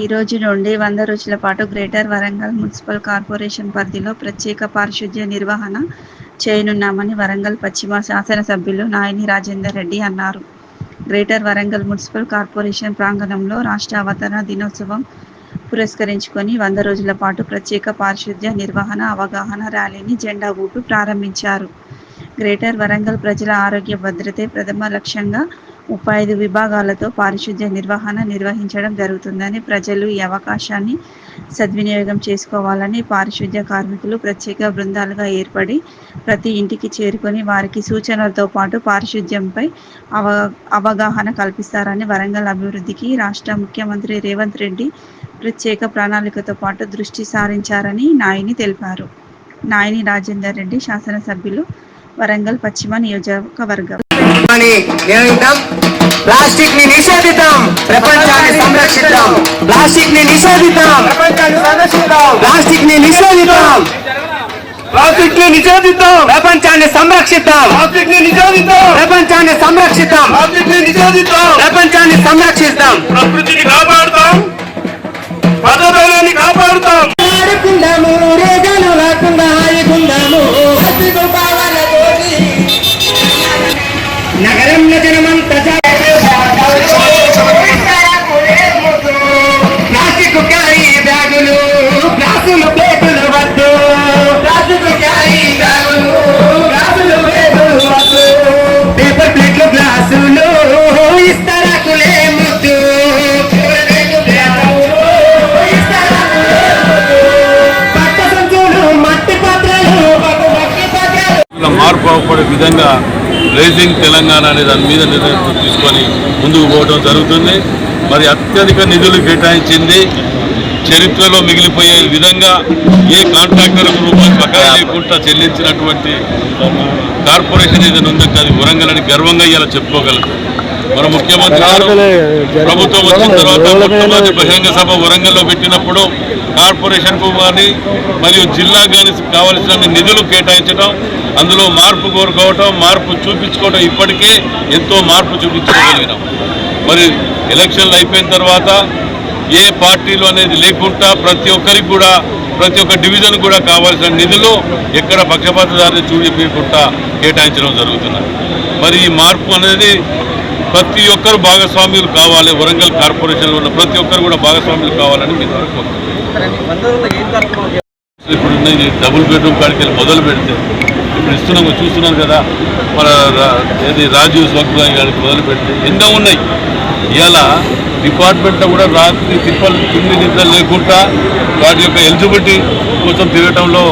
ఈ రోజు నుండి వంద రోజుల పాటు గ్రేటర్ వరంగల్ మున్సిపల్ కార్పొరేషన్ పరిధిలో ప్రత్యేక పారిశుధ్య నిర్వహణ చేయనున్నామని వరంగల్ పశ్చిమ శాసనసభ్యులు నాయని రాజేందర్ రెడ్డి అన్నారు. గ్రేటర్ వరంగల్ మున్సిపల్ కార్పొరేషన్ ప్రాంగణంలో రాష్ట్ర అవతరణ దినోత్సవం పురస్కరించుకొని వంద రోజుల పాటు ప్రత్యేక పారిశుధ్య నిర్వహణ అవగాహన ర్యాలీని జెండా ఊపి ప్రారంభించారు. గ్రేటర్ వరంగల్ ప్రజల ఆరోగ్య భద్రతే ప్రథమ లక్ష్యంగా ముప్పై ఐదు విభాగాలతో పారిశుధ్య నిర్వహణ నిర్వహించడం జరుగుతుందని ప్రజలు ఈ అవకాశాన్ని సద్వినియోగం చేసుకోవాలని పారిశుధ్య కార్మికులు ప్రత్యేక బృందాలుగా ఏర్పడి ప్రతి ఇంటికి చేరుకొని వారికి సూచనలతో పాటు పారిశుధ్యంపై అవ అవగాహన కల్పిస్తారని వరంగల్ అభివృద్ధికి రాష్ట్ర ముఖ్యమంత్రి రేవంత్ రెడ్డి ప్రత్యేక ప్రణాళికతో పాటు దృష్టి సారించారని నాయని తెలిపారు. నాయని రాజేందర్ రెడ్డి శాసనసభ్యులు వరంగల్ పశ్చిమ నియోజకవర్గం. అని నిర్ణయిద్దాం ప్లాస్టిక్ని నిషేధిద్దాం. ప్రపంచాన్ని సంరక్షిద్దాం. ప్లాస్టిక్ని నిషేధిద్దాం. ప్లాస్టిక్ని నిషేధిద్దాం. ప్లాస్టిక్ని నిషేధిద్దాం. ప్రపంచాన్ని సంరక్షిద్దాం. ప్లాస్టిక్ని నిషేధిద్దాం. ప్రపంచాన్ని సంరక్షిద్దాం. ప్లాస్టిక్ని నిషేధిద్దాం. ప్రపంచాన్ని సంరక్షిద్దాం. ప్రకృతిని కాపాడుతాం. పదవేలాన్ని కాపాడుతాం. అవపడే విధంగా రేసింగ్ తెలంగాణ అనే దాని మీద నిర్ణయం తీసుకొని ముందుకు పోవడం జరుగుతుంది. మరి అత్యధిక నిధులు కేటాయించింది చరిత్రలో మిగిలిపోయే విధంగా ఏ కాంట్రాక్టర్కు రూపాయి బకాయి లేకుండా చెల్లించినటువంటి కార్పొరేషన్ ఏదైనా ఉందంటే అది వరంగల్ అని గర్వంగా ఇలా చెప్పుకోగలరు మన ముఖ్యమంత్రి గారు ప్రభుత్వం వచ్చిన తర్వాత మొట్టమొదటి బహిరంగ సభ వరంగల్లో పెట్టినప్పుడు కార్పొరేషన్కు కానీ మరియు జిల్లా కానీ కావలసిన నిధులు కేటాయించడం అందులో మార్పు కోరుకోవటం మార్పు చూపించుకోవడం ఇప్పటికే ఎంతో మార్పు చూపించుకోగలిగినాం. మరి ఎలక్షన్లు అయిపోయిన తర్వాత ఏ పార్టీలు అనేది లేకుండా ప్రతి ఒక్కరికి కూడా ప్రతి ఒక్క డివిజన్ కూడా కావాల్సిన నిధులు ఎక్కడ పక్షపాతదారిని చూపించకుండా కేటాయించడం జరుగుతున్నది మరి ఈ మార్పు అనేది ప్రతి ఒక్కరు భాగస్వామ్యులు కావాలి వరంగల్ కార్పొరేషన్లో ఉన్న ప్రతి ఒక్కరు కూడా భాగస్వామ్యులు కావాలని మీ ద్వారా కోరుతున్నాను. ఇప్పుడు డబుల్ బెడ్రూమ్ కాడికి వెళ్ళి మొదలు పెడితే ఇప్పుడు ఇస్తున్నాము చూస్తున్నాను కదా మన ఏది రాజీవ్ స్వగ్రాయి గారికి మొదలుపెట్టి ఎన్నో ఉన్నాయి. ఇవాళ డిపార్ట్మెంట్లో కూడా రాత్రి తిప్పలు తిండి నిద్ర లేకుండా వాటి యొక్క ఎలిజిబిలిటీ కోసం తిరగటంలో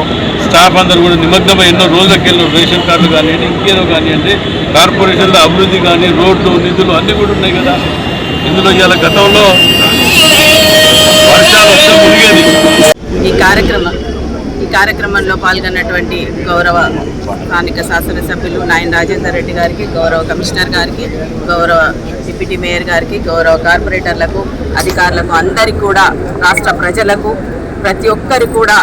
స్టాఫ్ అందరూ కూడా నిమగ్నమై ఎన్నో రోజులకి వెళ్ళిన రేషన్ కార్డులు కానివ్వండి ఇంకేదో కానివ్వండి కార్పొరేషన్లో అభివృద్ధి కానీ రోడ్లు నిధులు అన్నీ కూడా ఉన్నాయి కదా. ఇందులో ఇవాళ గతంలో వర్షాలు వస్తే మునిగేది. ఈ కార్యక్రమం ఈ కార్యక్రమంలో పాల్గొన్నటువంటి గౌరవ స్థానిక శాసనసభ్యులు నాయన రాజేందర్ రెడ్డి గారికి గౌరవ కమిషనర్ గారికి గౌరవ డిప్యూటీ మేయర్ గారికి గౌరవ కార్పొరేటర్లకు అధికారులకు అందరికీ కూడా రాష్ట్ర ప్రజలకు ప్రతి ఒక్కరు కూడా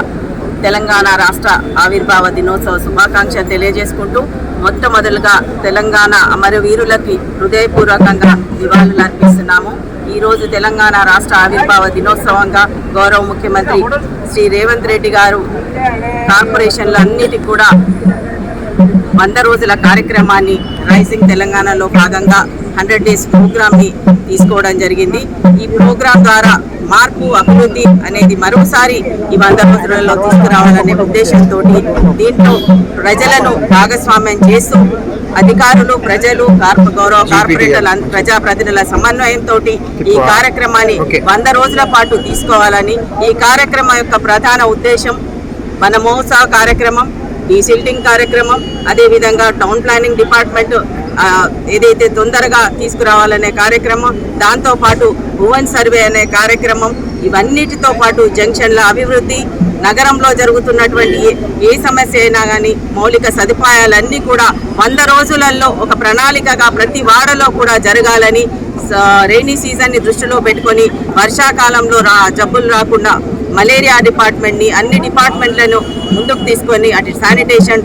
తెలంగాణ రాష్ట్ర ఆవిర్భావ దినోత్సవ శుభాకాంక్షలు తెలియజేసుకుంటూ మొట్టమొదలుగా తెలంగాణ అమరవీరులకి హృదయపూర్వకంగా నివాళులు అర్పిస్తున్నాము. ఈరోజు తెలంగాణ రాష్ట్ర ఆవిర్భావ దినోత్సవంగా గౌరవ ముఖ్యమంత్రి శ్రీ రేవంత్ రెడ్డి గారు కార్పొరేషన్లన్నిటికీ కూడా వంద రోజుల కార్యక్రమాన్ని రైసింగ్ తెలంగాణలో భాగంగా హండ్రెడ్ డేస్ ప్రోగ్రామ్ని తీసుకోవడం జరిగింది. ఈ ప్రోగ్రాం ద్వారా మార్పు అభివృద్ధి అనేది మరోసారి ఈ వంద రోజులలో తీసుకురావాలనే ఉద్దేశంతో దీంట్లో ప్రజలను భాగస్వామ్యం చేస్తూ అధికారులు ప్రజలు కార్ప గౌరవ కార్పొరేటర్ల ప్రజాప్రతినిధుల సమన్వయంతో ఈ కార్యక్రమాన్ని వంద రోజుల పాటు తీసుకోవాలని ఈ కార్యక్రమం యొక్క ప్రధాన ఉద్దేశం మన మోసా కార్యక్రమం డీసిల్టింగ్ కార్యక్రమం అదేవిధంగా టౌన్ ప్లానింగ్ డిపార్ట్మెంట్ ఏదైతే తొందరగా తీసుకురావాలనే కార్యక్రమం దాంతోపాటు భువన్ సర్వే అనే కార్యక్రమం ఇవన్నిటితో పాటు జంక్షన్ల అభివృద్ధి నగరంలో జరుగుతున్నటువంటి ఏ- సమస్య అయినా కానీ మౌలిక సదుపాయాలన్నీ కూడా వంద రోజులలో ఒక ప్రణాళికగా ప్రతి వాడలో కూడా జరగాలని రైనీ సీజన్ని దృష్టిలో పెట్టుకొని వర్షాకాలంలో రా జబ్బులు రాకుండా మలేరియా డిపార్ట్మెంట్ని అన్ని డిపార్ట్మెంట్లను ముందుకు తీసుకొని అటు శానిటేషన్